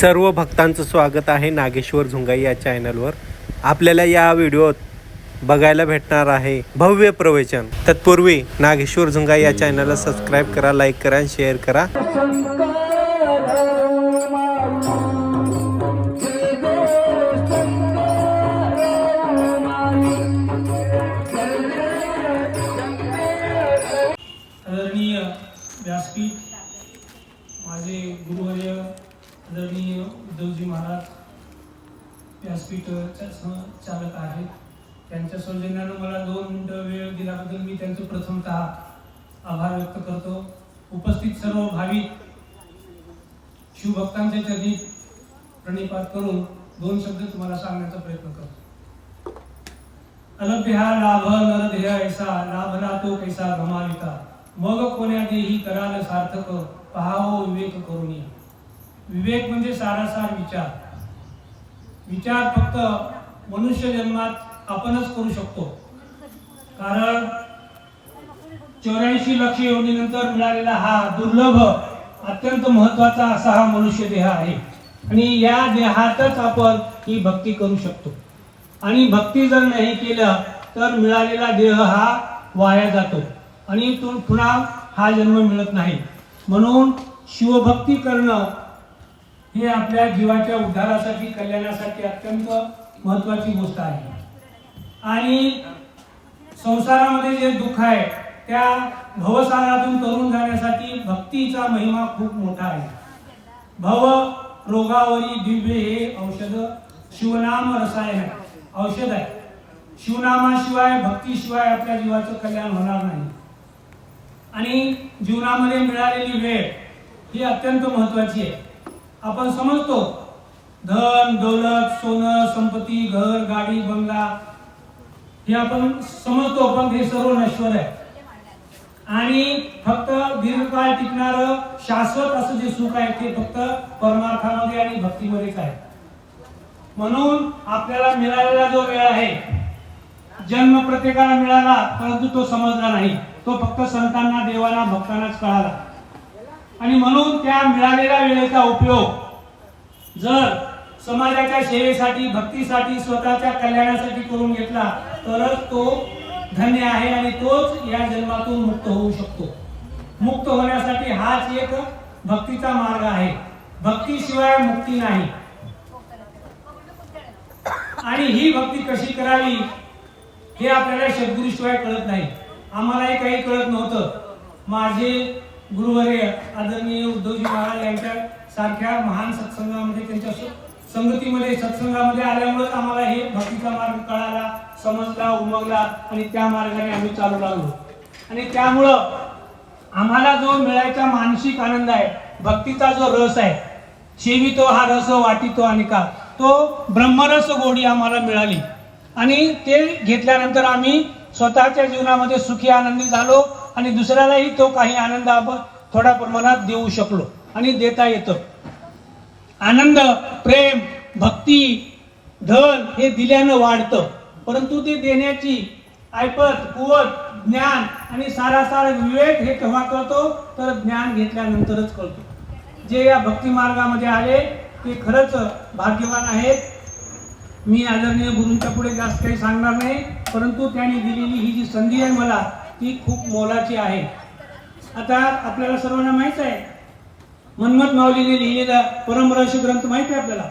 सर्व भक्तांचं स्वागत आहे नागेश्वर झुंगाई या चॅनलवर आपल्याला या व्हिडिओत बघायला भेटणार आहे भव्य प्रवचन. तत्पूर्वी नागेश्वर झुंगाई या चॅनलला सबस्क्राईब करा लाईक करा आणि शेअर करा. आदरणीय उद्धवजी महाराज व्यासपीठ स- चालक आहेत. त्यांच्या सौजन्यानं मला दोन मिनटं वेळ दिल्याबद्दल मी त्यांचं प्रथमतः आभार व्यक्त करतो. उपस्थित सर्व भाविक शिवभक्तांच्या चरणी प्रणिपात करून दोन शब्द तुम्हाला सांगण्याचा प्रयत्न करतो. अलभ्य हा लाभ नरदेह ऐसा लाभला तो कैसा गमाविता मग कोण्या देही कराल सार्थक पहावो विवेक करुणी विवेक म्हणजे सारासार विचार. विचार फक्त मनुष्य जन्मात आपणच करू शकतो. कारण चौऱ्याऐंशी लक्ष योजनेनंतर मिळालेला हा दुर्लभ अत्यंत महत्त्वाचा असा हा मनुष्य देह आहे. आणि या देहातच आपण ही भक्ती करू शकतो. आणि भक्ती जर नाही केलं तर मिळालेला देह हा वाया जातो. आणि तो पुन्हा हा जन्म मिळत नाही. म्हणून शिवभक्ती करणं हे आपल्या जीवाच्या उद्धारासाठी कल्याणासाठी अत्यंत महत्वाची गोष्ट आहे. आणि संसारामध्ये जे दुःख आहे त्या भवसागरातून तरुण जाण्यासाठी भक्तीचा महिमा खूप मोठा आहे. भव रोगावरी दिव्य हे औषध शिवनाम रसायन आहे. औषध आहे. शिवनामाशिवाय भक्तीशिवाय आपल्या जीवाचं कल्याण होणार नाही. आणि जीवनामध्ये मिळालेली वेळ ही अत्यंत महत्वाची आहे. आपण समजतो. धन दौलत सोनं संपत्ती घर गाडी बंगला हे आपण समजतो पण हे सर्व नश्वर आहे. आणि फक्त दीर्घकाळ टिकणार शाश्वत असं जे सुख आहे ते फक्त परमार्थामध्ये आणि भक्तीमध्येच आहे. म्हणून आपल्याला मिळालेला जो वेळ आहे जन्म प्रत्येकाला मिळाला परंतु तो समजला नाही. तो फक्त संतांना देवांना भक्तांनाच कळाला. आणि म्हणून त्या मिळालेल्या वेळेचा उपयोग जर समाजाच्या सेवेसाठी भक्तीसाठी स्वतःच्या कल्याणासाठी करून घेतला तरच तो धन्य आहे आणि तोच या जन्मातून मुक्त होऊ शकतो. मुक्त होण्यासाठी हाच एक भक्तीचा मार्ग आहे. भक्तीशिवाय मुक्ती नाही. आणि ही भक्ती कशी करावी हे आपल्याला शिवाय कळत नाही. आम्हालाही काही कळत नव्हतं. माझे गुरुवर्य आदरणीय उद्धवजी महाराज यांच्या सारख्या महान सत्संगामध्ये त्यांच्या संगतीमध्ये सत्संगामध्ये आल्यामुळेच आम्हाला हे भक्तीचा मार्ग कळाला समजला उमगला आणि त्या मार्गाने आम्ही चालू लागलो आणि त्यामुळं आम्हाला जो मिळायचा मानसिक आनंद आहे भक्तीचा जो रस आहे शेवितो हा रस वाटितो आणि का तो ब्रह्मरस गोडी आम्हाला मिळाली. आणि ते घेतल्यानंतर आम्ही स्वतःच्या जीवनामध्ये सुखी आनंदी झालो. आणि दुसऱ्यालाही तो काही आनंद आपण थोड्या प्रमाणात देऊ शकलो आणि देता येतं. आनंद प्रेम भक्ती धन हे दिल्यानं वाढतं. परंतु ते देण्याची ऐपत कुवत ज्ञान आणि सारासार विवेक हे केव्हा कळतो? तर ज्ञान घेतल्यानंतरच कळतो. जे या भक्ती मार्गामध्ये आले ते खरंच भाग्यवान आहेत. मी आदरणीय गुरूंच्या पुढे जास्त काही सांगणार नाही परंतु त्यांनी दिलेली ही जी संधी आहे मला ती खूप मोलाची आहे. आता आपल्याला सर्वांना माहीत आहे मनमत माऊलीने लिहिलेला परमरहस्य ग्रंथ माहिती आहे आपल्याला?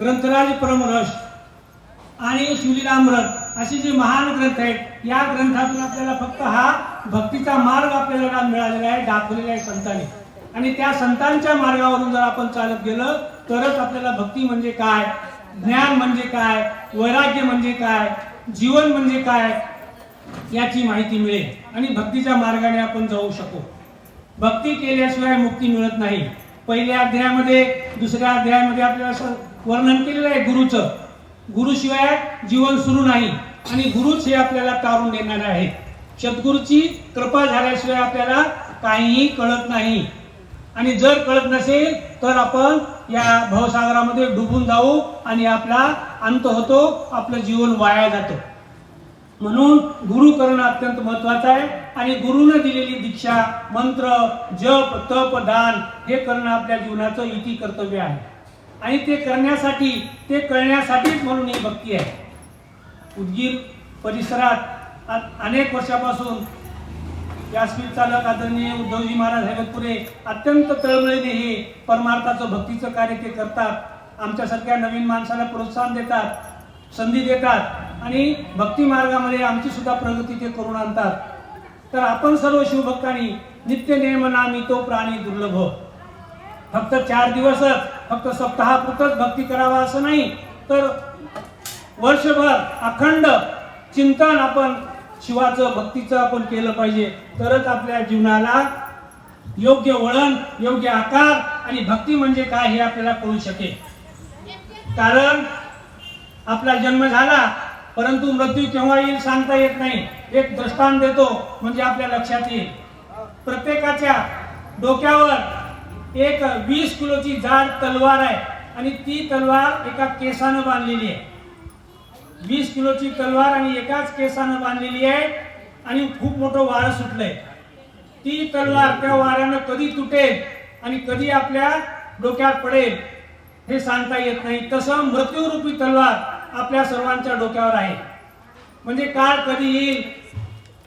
ग्रंथराज परमरश आणि शिवलीलामृत असे जे महान ग्रंथ आहेत या ग्रंथातून आपल्याला फक्त हा भक्तीचा मार्ग आपल्याला मिळालेला आहे दाखवलेला आहे संतांनी. आणि त्या संतांच्या मार्गावरून जर आपण चालत गेलं तरच आपल्याला भक्ती म्हणजे काय ज्ञान म्हणजे काय वैराग्य म्हणजे काय जीवन म्हणजे काय याची माहिती मिळेल आणि भक्तीच्या मार्गाने आपण जाऊ शकू. भक्ती केल्याशिवाय मुक्ती मिळत नाही. पहिल्या अध्यायामध्ये दुसऱ्या अध्यायामध्ये आपल्याला असं वर्णन केलेलं आहे गुरुचं. गुरुशिवाय जीवन सुरू नाही आणि गुरुच हे आपल्याला तारून देणारे आहे. सद्गुरूची कृपा झाल्याशिवाय आपल्याला काहीही कळत नाही. आणि जर कळत नसेल तर आपण या भवसागरामध्ये डुबून जाऊ आणि आपला अंत होतो आपलं जीवन वाया जातं. म्हणून गुरु करणं अत्यंत महत्वाचं आहे. आणि गुरुनं दिलेली दीक्षा मंत्र जप तप दान हे करणं आपल्या जीवनाचं इति कर्तव्य आहे. आणि ते करण्यासाठी ते कळण्यासाठीच म्हणून ही भक्ती आहे. उदगीर परिसरात अनेक वर्षापासून व्यासपीठ चालक आदरणीय उद्धवजी महाराज हेगतपुरे अत्यंत तळमळीने हे परमार्थाचं भक्तीचं कार्य ते करतात. आमच्यासारख्या नवीन माणसाला प्रोत्साहन देतात संधी देतात. आणि भक्ती मार्गामध्ये आमची सुद्धा प्रगती ते करून आणतात. तर आपण सर्व शिवभक्तांनी नित्य नियमनामी तो प्राणी दुर्लभ. फक्त चार दिवसच फक्त सप्ताहापुरतच भक्ती करावा असं नाही तर वर्षभर अखंड चिंतन आपण शिवाचं भक्तीचं आपण केलं पाहिजे. तरच आपल्या जीवनाला योग्य वळण योग्य आकार आणि भक्ती म्हणजे काय हे आपल्याला कळू शकेल. कारण आपला जन्म झाला परंतु मृत्यू केव्हा येईल सांगता येत नाही. एक दृष्टांत देतो म्हणजे आपल्या लक्षात येईल. प्रत्येकाच्या डोक्यावर एक वीस किलोची जाड तलवार आहे आणि ती तलवार एका केसानं बांधलेली आहे. वीस किलोची तलवार आणि एकाच केसानं बांधलेली आहे आणि खूप मोठं वारं सुटलंय. ती तलवार त्या वाऱ्यानं कधी तुटेल आणि कधी आपल्या डोक्यात पडेल हे सांगता येत नाही. तसं मृत्यूरूपी तलवार आपल्या सर्वांच्या डोक्यावर आहे. म्हणजे काळ कधी येईल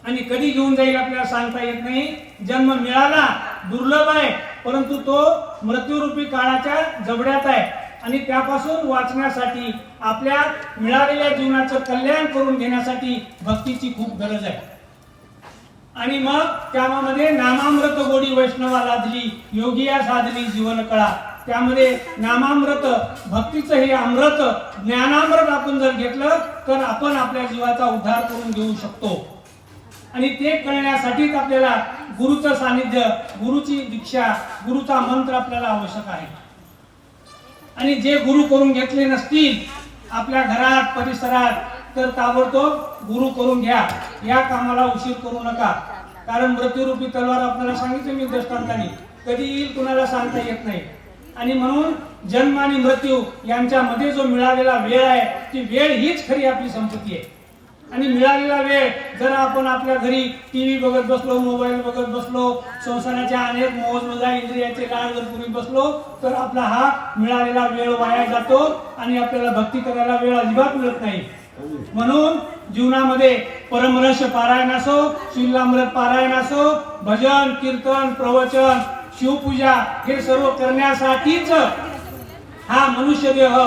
आणि कधी घेऊन जाईल आपल्याला सांगता येत नाही. जन्म मिळाला दुर्लभ आहे परंतु तो मृत्यूरूपी काळाच्या जबड्यात आहे. आणि त्यापासून वाचण्यासाठी आपल्या मिळालेल्या जीवनाचं कल्याण करून घेण्यासाठी भक्तीची खूप गरज आहे. आणि मग त्यामध्ये नामामृत गोडी वैष्णवा लादली योगिया साधली जीवन कळा त्यामध्ये नामामृत भक्तीचं हे अमृत ज्ञानामृत आपण जर घेतलं तर आपण आपल्या जीवाचा उद्धार करून घेऊ शकतो. आणि ते करण्यासाठीच आपल्याला गुरुचं सानिध्य गुरुची दीक्षा गुरुचा मंत्र आपल्याला आवश्यक आहे. आणि जे गुरु करून घेतले नसतील आपल्या घरात परिसरात तर ताबडतोब गुरु करून घ्या. या कामाला उशीर करू नका. कारण मृत्यूरूपी तलवार आपल्याला सांगितले मी दृष्टांताने. कधी येईल कुणाला सांगता येत नाही. आणि म्हणून जन्म आणि मृत्यू यांच्यामध्ये जो मिळालेला वेळ आहे ती वेळ हीच खरी आपली संपत्ती आहे. आणि मिळालेला वेळ जर आपण आपल्या घरी टीव्ही बघत बसलो मोबाईल बघत बसलो संसाराच्या अनेक मोज मजा इंद्रियाचे लाड जर पूर्वी बसलो तर आपला हा मिळालेला वेळ वाया जातो आणि आपल्याला भक्ती करायला वेळ अजिबात मिळत नाही. म्हणून जीवनामध्ये परमरस पारायण असो शिलामृत पारायण असो भजन कीर्तन प्रवचन शिवपूजा हे सर्व करण्यासाठीच हा मनुष्य देह